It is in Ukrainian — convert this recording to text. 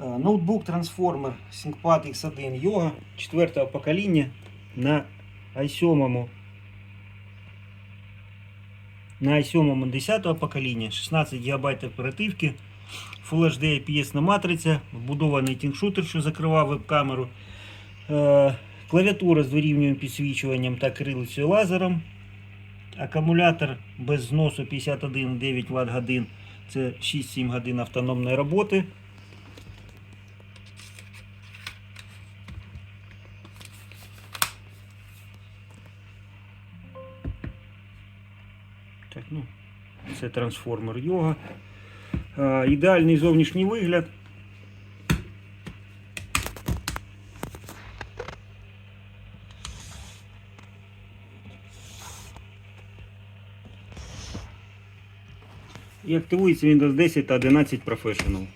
Е, Ноутбук трансформер ThinkPad X1 Yoga 4 покоління на i7 на i7 10 покоління, 16 ГБ оперативки, Full HD IPS матриця, вбудований тіншутер, що закривав веб-камеру, е, клавіатура з вирівнюваним підсвічуванням та крилицею лазером, акумулятор без зносу 51,9 Вт годин, це 6-7 годин автономної роботи. Так, ну, це трансформер йога. Ідеальний зовнішній вигляд. І активується Windows 10 та 11 Professional.